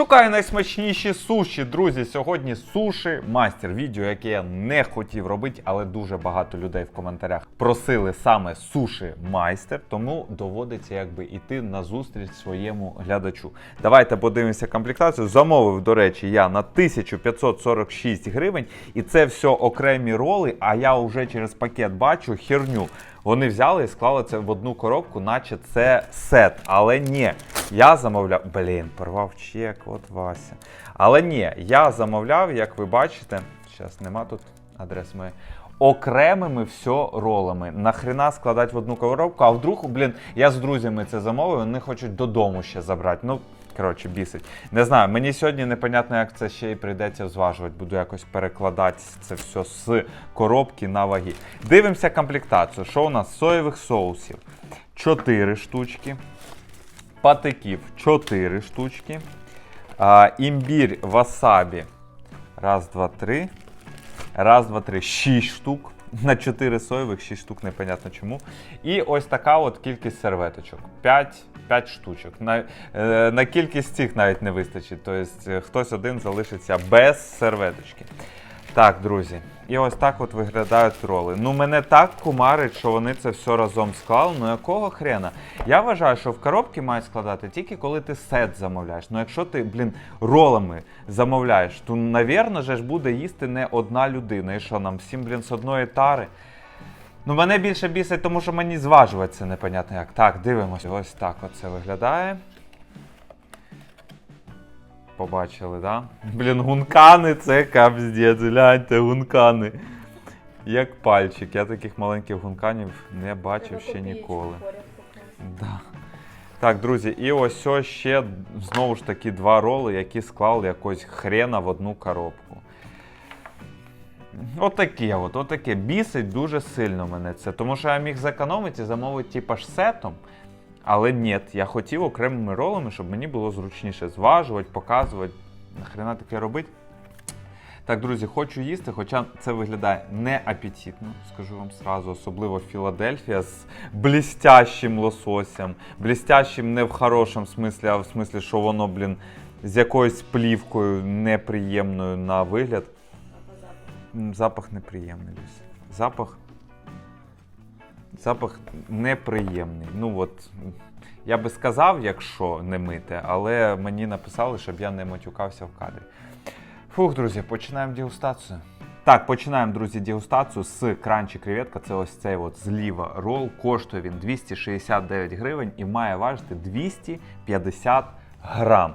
Шукаю найсмачніші суші, друзі. Сьогодні суші майстер. Відео, яке я не хотів робити, але дуже багато людей в коментарях просили саме суші майстер, тому доводиться якби іти на зустріч своєму глядачу. Давайте подивимося комплектацію. Замовив, до речі, я на 1546 гривень, і це все окремі роли. А я вже через пакет бачу херню. Вони взяли і склали це в одну коробку, наче це сет. Але ні, я замовляв. Блін, порвав чек, от Вася. Але ні, я замовляв, як ви бачите, зараз нема тут адрес моєї. Окремими все ролами. Нахрена складати в одну коробку, а вдруг, блін, я з друзями це замовив, вони хочуть додому ще забрати. Ну, коротше, бісить. Не знаю, мені сьогодні непонятно, як це ще й прийдеться зважувати. Буду якось перекладати це все з коробки на ваги. Дивимося комплектацію. Що у нас? Соєвих соусів 4 штучки. Патиків 4 штучки. А, імбір васабі. Раз, два, три. Раз, два, три, шість штук. На 4 соєвих, 6 штук, непонятно чому. І ось така от кількість серветочок. 5, 5 штучок. На, е, на кількість цих навіть не вистачить. Тобто хтось один залишиться без серветочки. Так, друзі, і ось так от виглядають роли. Ну, мене так кумарить, що вони це все разом склали. Ну якого хрена? Я вважаю, що в коробки мають складати тільки коли ти сет замовляєш. Ну якщо ти, блін, ролами замовляєш, то, навірно, ж буде їсти не одна людина. І що нам, всім, блін, з одної тари? Ну, мене більше бісить, тому що мені зважувати це непонятно як. Так, дивимося. Ось так оце виглядає. Побачили, да? Блін, гункани це капздець, гляньте, гункани. Як пальчик. Я таких маленьких гунканів не бачив ще ніколи. Да. Так, друзі, і ось ось ще знову ж таки два роли, які склали якось хрена в одну коробку. Отаке, от, отаке. Бісить дуже сильно мене це. Тому що я міг зекономити і замовити типа ж сетом. Але ні, я хотів окремими ролами, щоб мені було зручніше зважувати, показувати. Нахрена таке робити. Так, друзі, хочу їсти, хоча це виглядає не апетитно, скажу вам сразу, особливо Філадельфія з блістящим лососем. Блістящим не в хорошому смислі, а в смислі, що воно, блін, з якоюсь плівкою неприємною на вигляд. Запах неприємний. Запах. Запах неприємний. Ну от, я би сказав, якщо не мити, але мені написали, щоб я не матюкався в кадрі. Фух, друзі, починаємо дегустацію. Так, починаємо, друзі, дегустацію з кранчі креветка. Це ось цей от зліва рол. Коштує він 269 гривень і має важити 250 грам.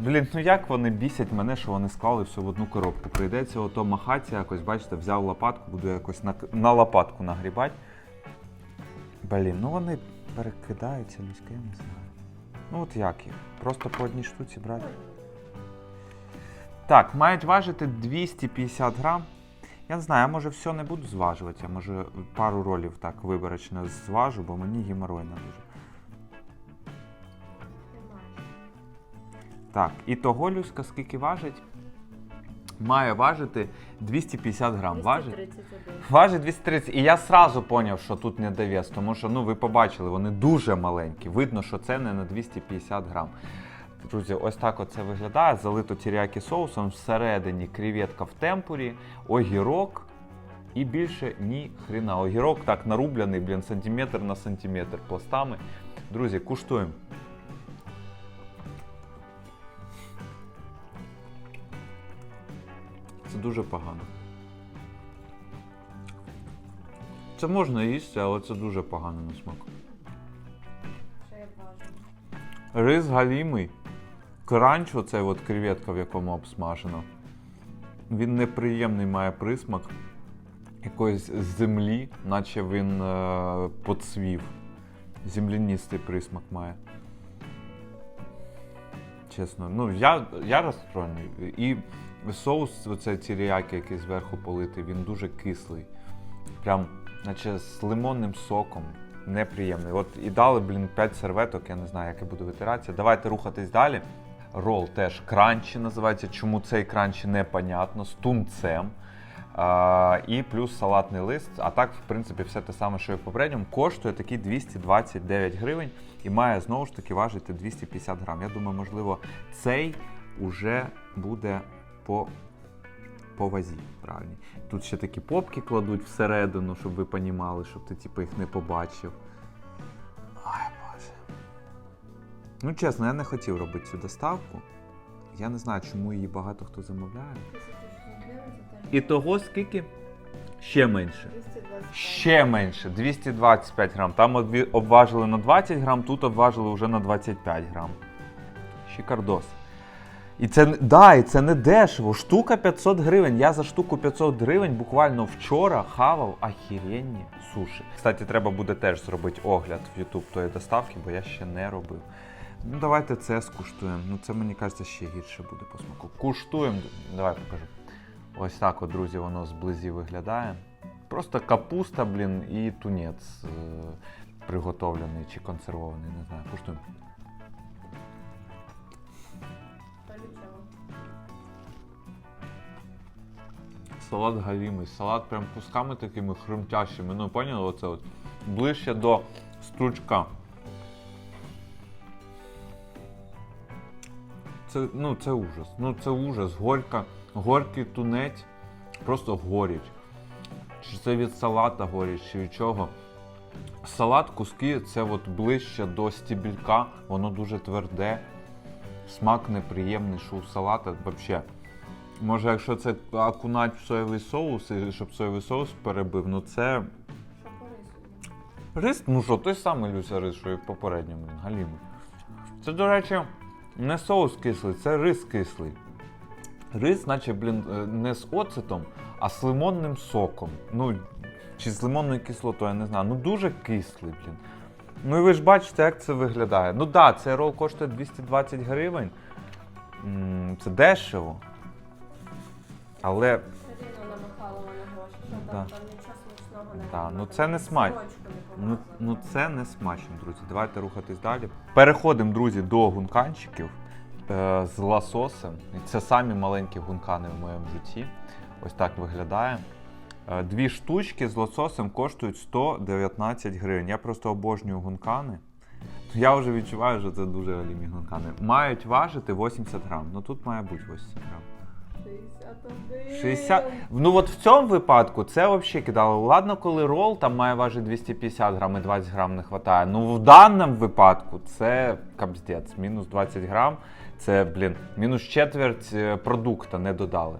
Блін, ну як вони бісять мене, що вони склали все в одну коробку. Прийдеться ото махатися якось, бачите, взяв лопатку, буду якось на, на лопатку нагрібати. Блін, ну вони перекидаються людське, я не знаю. Ну от як їх? Просто по одній штуці брати. Так, мають важити 250 грам. Я не знаю, я може все не буду зважувати, я може пару ролів так виборочно зважу, бо мені геморойно дуже. Так, і того Люська скільки важить? Має важити 250 грам. Важить? 231. Важить 230. І я сразу поняв, що тут не довес, тому що ну ви побачили, вони дуже маленькі. Видно, що це не на 250 грам. Друзі, ось так оце виглядає. Залито тірякі соусом. Всередині креветка в темпурі, огірок. І більше ні хрена. Огірок так нарублений, блін, сантиметр на сантиметр пластами. Друзі, куштуємо. Дуже погано. Це можна їсти, але це дуже погано на смак. Рис галімий. Кранч, оцей от креветка, в якому обсмажено. Він неприємний має присмак якоїсь землі, наче він е, поцвів. Земляністий присмак має. Чесно, ну я, я розстроєний. І соус, оцей тіріякі, який зверху политий, він дуже кислий. Прям, наче з лимонним соком. Неприємний. От і дали, блін, 5 серветок, я не знаю, як я буду витиратися. Давайте рухатись далі. Рол теж кранчі називається. Чому цей кранчі непонятно, з тунцем. А, і плюс салатний лист. А так, в принципі, все те саме, що і в попередньому. Коштує такий 229 гривень і має знову ж таки важити 250 грам. Я думаю, можливо, цей уже буде по, по вазі. Правильно. Тут ще такі попки кладуть всередину, щоб ви понімали, щоб ти типу, їх не побачив. Ой, Боже. Ну, чесно, я не хотів робити цю доставку. Я не знаю, чому її багато хто замовляє. 1000 гривень це теж І того скільки? Ще менше. 220. Ще менше, 225 грам. Там обважили на 20 грам, тут обважили вже на 25 грам. Шикардос. І це, да, і це не дешево. Штука 500 гривень. Я за штуку 500 гривень буквально вчора хавав ахіренні суші. Кстати, треба буде теж зробити огляд в YouTube тої доставки, бо я ще не робив. Ну, давайте це скуштуємо. Ну, це мені кажеться ще гірше буде по смаку. Куштуємо. Давай покажу. Ось так, от, друзі, воно зблизі виглядає. Просто капуста, блін, і тунець е, приготовлений чи консервований, не знаю. Куштуємо. Салат галімий, салат прям кусками такими хрумтящими. Ну, поняли, оце от. Ближче до стручка. Це, ну, це ужас. Ну, це ужас. Горька, горький тунець просто горіч. Чи це від салата горіч, чи від чого. Салат, куски це от ближче до стібілька, воно дуже тверде. Смак неприємний, що у салата взагалі. Може, якщо це окунать в соєвий соус, і щоб соєвий соус перебив, ну це. Що по рису? Рис, ну що, той самий Люся рис, що і в попередньому, блін, галімий. Це, до речі, не соус кислий, це рис кислий. Рис, наче, блін, е, не з оцетом, а з лимонним соком. Ну, чи з лимонною кислотою, я не знаю. Ну дуже кислий, блін. Ну і ви ж бачите, як це виглядає. Ну так, да, цей рол коштує 220 гривень. Це дешево. Але Все намахала на гроші. Що Да. там, там нічого смачного не Да, ну це не смач- Ну, ну це не смачно, друзі. Давайте рухатись далі. Переходимо, друзі, до гунканчиків е, з ласосем. І Це самі маленькі гункани в моєму житті. Ось так виглядає. Е, Дві штучки з лососем коштують 119 гривень. Я просто обожнюю гункани. Я вже відчуваю, що це дуже галімі гункани. Мають важити 80 грам. Ну тут має бути 80 грам. 61. 60... Ну от в цьому випадку це взагалі кидало. Ладно, коли рол там має важити 250 грам і 20 грам не вистачає. Ну в даному випадку це капздець. Мінус 20 грам. Це, блін, мінус четверть е, продукта не додали.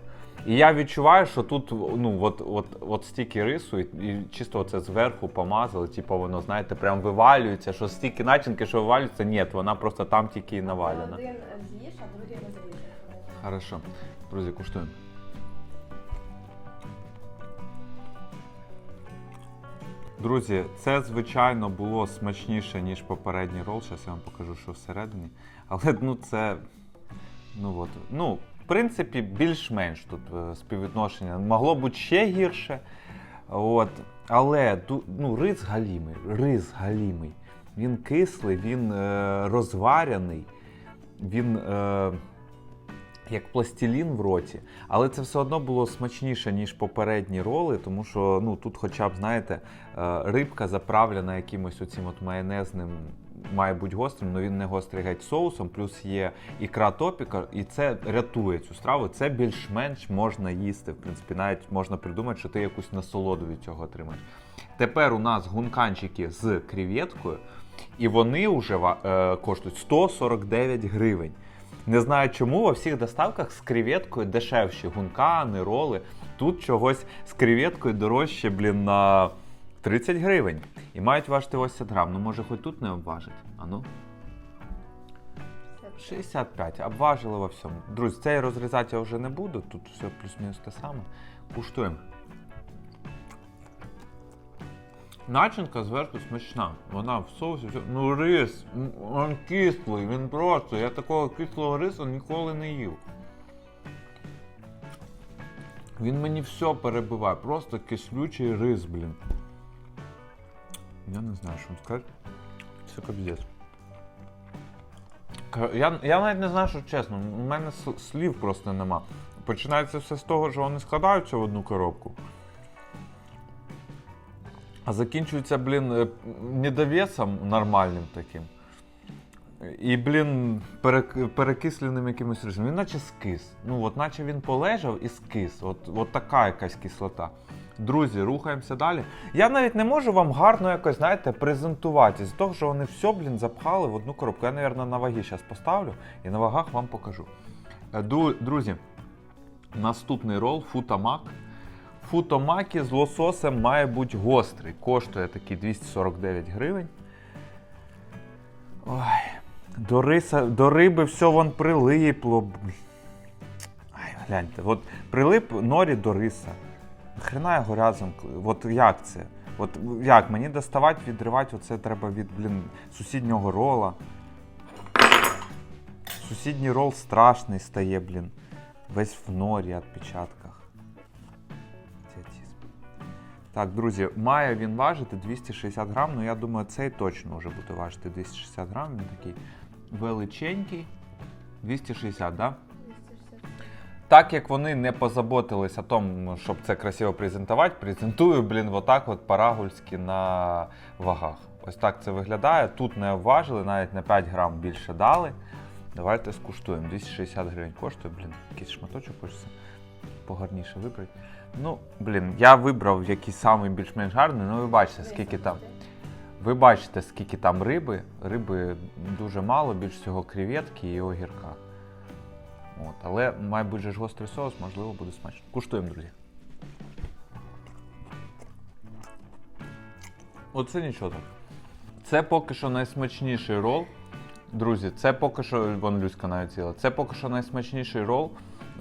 І я відчуваю, що тут ну, от, от, от стільки рису, і, і чисто це зверху помазали, типу воно, знаєте, прям вивалюється, що стільки начинки, що вивалюється, ні, вона просто там тільки і навалена. Один з'їш, а другий розріжеш. Хорошо. Друзі, куштуємо. Друзі, це звичайно було смачніше, ніж попередній рол. Зараз я вам покажу, що всередині. Але ну це. Ну от. Ну, в принципі, більш-менш тут е, співвідношення. Могло бути ще гірше. От. Але ну, рис галімий. Рис галімий. Він кислий, він е, розварений, він. Е, як пластилін в роті, але це все одно було смачніше, ніж попередні роли, тому що ну тут, хоча б, знаєте, е, рибка заправлена якимось оцим от майонезним, має бути гострим, але він не гострий геть соусом, плюс є ікра топіка, і це рятує цю страву. Це більш-менш можна їсти. В принципі, навіть можна придумати, що ти якусь насолоду від цього отримаєш. Тепер у нас гунканчики з креветкою, і вони вже е, коштують 149 гривень. Не знаю чому во всіх доставках з креветкою дешевші гункани, роли. Тут чогось з креветкою дорожче, блін, на 30 гривень. І мають важити 80 грам. Ну може хоч тут не обважить. А ну? 65. Обважили во всьому. Друзі, цей розрізати я вже не буду. Тут все плюс-мінус те саме. Куштуємо. Начинка зверху смачна. Вона в соусі. Ну, рис, він кислий, він просто. Я такого кислого рису ніколи не їв. Він мені все перебиває. Просто кислючий рис, блін. Я не знаю, що сказати. Це капздець. Я, я навіть не знаю, що чесно, у мене слів просто нема. Починається все з того, що вони складаються в одну коробку. А закінчується, блін, е, недовесом нормальним таким. І, блін, перек- перекисленим якимось рисом. Він наче скис. Ну, от наче він полежав і скис. От, от така якась кислота. Друзі, рухаємося далі. Я навіть не можу вам гарно якось, знаєте, презентувати. З того, що вони все, блін, запхали в одну коробку. Я, мабуть, на ваги зараз поставлю і на вагах вам покажу. Е, Друзі, наступний рол футамак. Футомакі з лососем має бути гострий. Коштує такий 249 гривень. Ой, до, риса, до риби все вон прилипло. Ай, гляньте, от прилип норі до риса. Нахрена його разом. От як це? От як? Мені доставати, відривати оце треба від блін, сусіднього рола. Сусідній рол страшний стає, блін. Весь в норі відпечатках. Так, друзі, має він важити 260 грам, ну я думаю, цей точно вже буде важити 260 грам. Він такий величенький. 260, так? Да? 260. Так як вони не позаботились о тому, щоб це красиво презентувати, презентую, блін, отак от парагульськи на вагах. Ось так це виглядає. Тут не обважили, навіть на 5 грам більше дали. Давайте скуштуємо. 260 гривень коштує, блін, якийсь шматочок хочеться погарніше вибрати. Ну, блін, я вибрав якийсь самий більш-менш гарний, ну ви бачите, скільки там. Ви бачите, скільки там риби. Риби дуже мало, більш всього креветки і огірка. От, але має бути ж гострий соус, можливо, буде смачно. Куштуємо, друзі. Оце нічого так. Це поки що найсмачніший рол. Друзі, це поки що, вон Люська навіть ціла. Це поки що найсмачніший рол.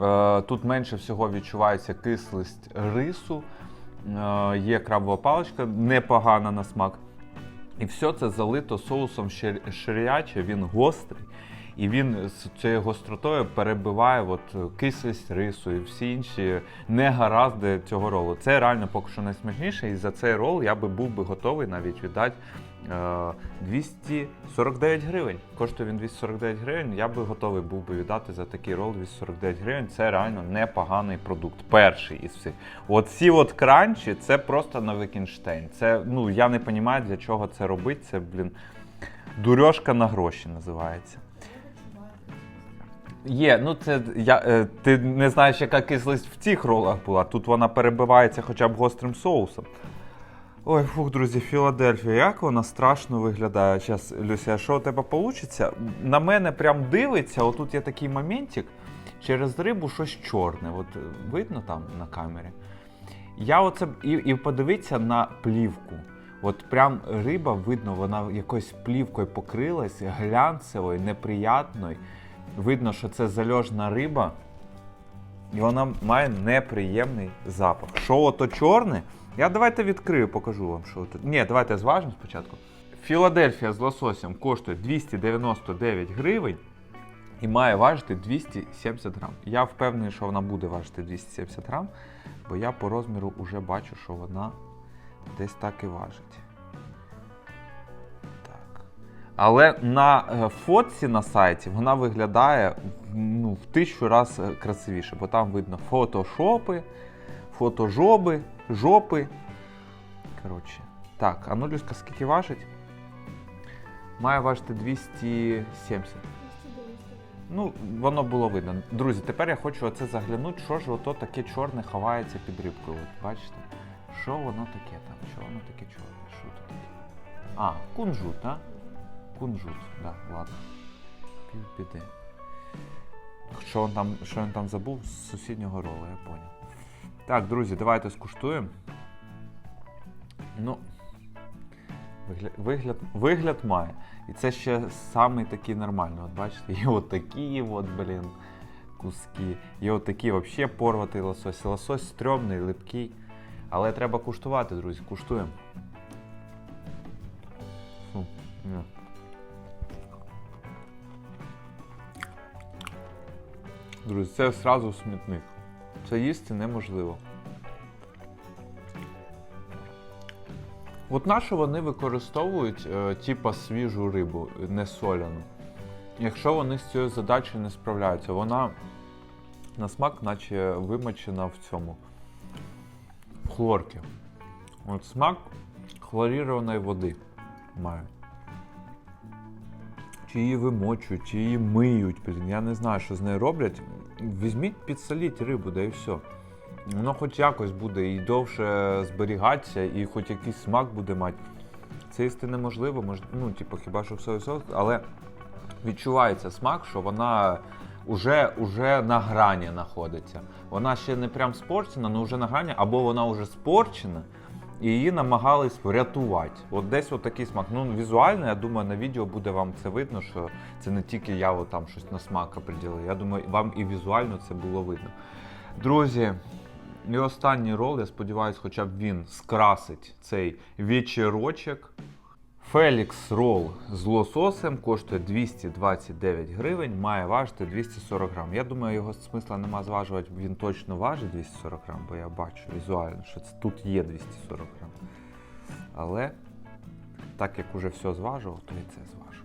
Е, тут менше всього відчувається кислість рису. Е, є крабова паличка, непогана на смак. І все це залито соусом ширяче, він гострий. І він з цією гостротою перебиває от кислість рису і всі інші негаразди цього ролу. Це реально поки що найсмачніше, і за цей рол я би був би готовий навіть віддати е, 249 гривень. Коштує він 249 гривень. Я би готовий був би віддати за такий рол 249 гривень. Це реально непоганий продукт. Перший із всіх. От ці от кранчі це просто на Викінштейн. Це ну я не розумію, для чого це робить. Це, блін, дурьошка на гроші називається. Є, ну це я, е, ти не знаєш, яка кислість в цих ролах була. Тут вона перебивається хоча б гострим соусом. Ой, фух, друзі, Філадельфія, як вона страшно виглядає. Зараз, Люся, що у тебе вийде? На мене прям дивиться, отут є такий моментик, через рибу щось чорне. От е, видно там на камері. Я оце і, і подивіться на плівку. От прям риба видно, вона якоюсь плівкою покрилась, глянцевою, неприятною. Видно, що це зальожна риба, і вона має неприємний запах. Що ото чорне? Я давайте відкрию, покажу вам, що тут. Ні, давайте зважимо спочатку. Філадельфія з лососем коштує 299 гривень і має важити 270 грам. Я впевнений, що вона буде важити 270 грам, бо я по розміру вже бачу, що вона десь так і важить. Але на е, фотці на сайті вона виглядає ну, в тисячу разів е, красивіше, бо там видно фотошопи, фотожоби, жопи. Коротше. Так, а ну Люська, скільки важить? Має важити 270. Ну, воно було видно. Друзі, тепер я хочу оце заглянути, що ж ото таке чорне ховається під рибкою. От бачите? Що воно таке там? Що воно таке чорне? Що тут таке? А, кунжут, а? Кунжут, да, ладно. Пів біди. Що він там, що він там забув з сусіднього рола, я поняв. Так, друзі, давайте скуштуємо. Ну, вигляд, вигляд, вигляд має. І це ще самий такий нормальний. От бачите, є от такі от, блін, куски. Є от такі взагалі порватий лосось. Лосось стрьомний, липкий. Але треба куштувати, друзі, куштуємо. Фу, ні. Друзі, це одразу смітник. Це їсти неможливо. От на вони використовують е, типа свіжу рибу, не соляну. Якщо вони з цією задачею не справляються, вона на смак, наче вимочена в цьому в хлорці. От смак хлорірованої води має. чи її вимочують, чи її миють. Я не знаю, що з нею роблять. Візьміть, підсоліть рибу, да і все. Воно хоч якось буде і довше зберігатися, і хоч якийсь смак буде мати. Це їсти неможливо, мож, ну, типу, хіба що в соус, але відчувається смак, що вона уже, уже на грані знаходиться. Вона ще не прям спорчена, але вже на грані, або вона вже спорчена, і її намагались врятувати. От десь отакий такий смак. Ну, візуально, я думаю, на відео буде вам це видно, що це не тільки я там щось на смак приділив. Я думаю, вам і візуально це було видно. Друзі, і останній рол, я сподіваюся, хоча б він скрасить цей вечірочок. Фелікс рол з лососем коштує 229 гривень, має важити 240 грам. Я думаю, його смисла нема зважувати, він точно важить 240 грам, бо я бачу візуально, що це тут є 240 грам. Але так як уже все зважував, то і це зважу.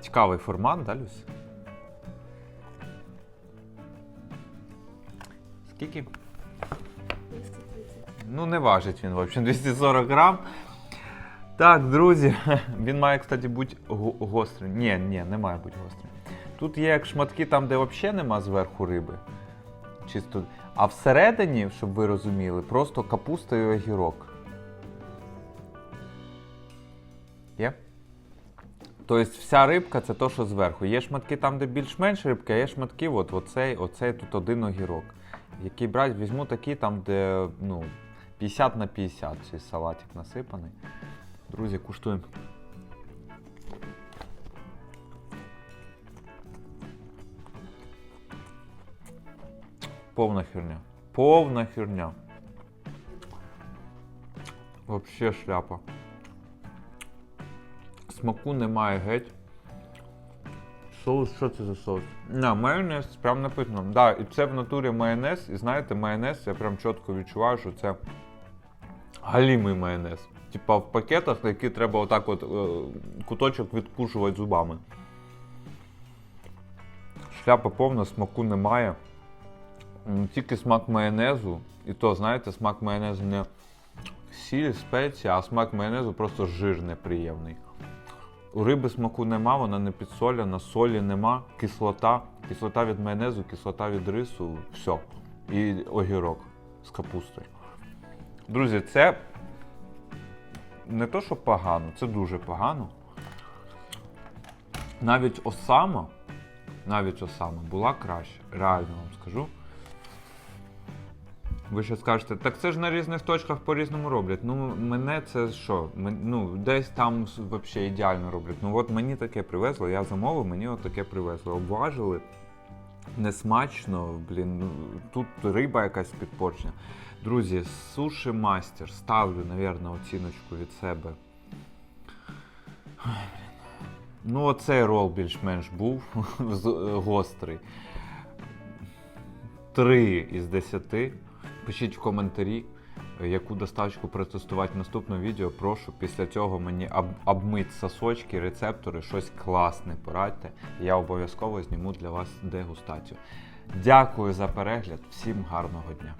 Цікавий формат, да, Люсь? Скільки? 230. Ну, не важить він, в общем, 240 грам. Так, друзі, він має, кстати, бути го- гострий. Ні, ні, не має бути гострий. Тут є як шматки там, де взагалі нема зверху риби. Чисто. А всередині, щоб ви розуміли, просто капуста і огірок. Є? Тобто вся рибка це то, що зверху. Є шматки там, де більш-менш рибка, а є шматки, от оцей, оцей тут один огірок. Який брать, візьму такі там, де ну, 50 на 50 цей салатик насипаний. Друзі, куштуємо. Повна херня. Повна херня. Вообще шляпа. Смаку немає геть. Соус, що це за соус? На, майонез, прям написано. Да, і це в натурі майонез. І знаєте, майонез, я прям чітко відчуваю, що це галімий майонез. Типа в пакетах, на які треба отак от е, куточок відкушувати зубами. Шляпа повна, смаку немає. Тільки смак майонезу. І то, знаєте, смак майонезу не сіль, спеція, а смак майонезу просто жир неприємний. У риби смаку нема, вона не підсолена, солі нема, кислота, кислота від майонезу, кислота від рису, все. І огірок з капустою. Друзі, це не то, що погано, це дуже погано. Навіть осама, навіть осама була краще, реально вам скажу. Ви ще скажете, так це ж на різних точках по-різному роблять. Ну, мене це що? Ну, десь там взагалі ідеально роблять. Ну от мені таке привезли, я замовив, мені от таке привезли. Обважили. Несмачно, блін, ну, тут риба якась підпорчена. Друзі, суші мастер. Ставлю, напевно, оціночку від себе. Ой. Ну, оцей рол більш-менш був е, гострий. Три із десяти. Пишіть в коментарі, яку доставочку протестувати в наступному відео. Прошу після цього мені об, обмить сосочки, рецептори, щось класне порадьте. Я обов'язково зніму для вас дегустацію. Дякую за перегляд, всім гарного дня!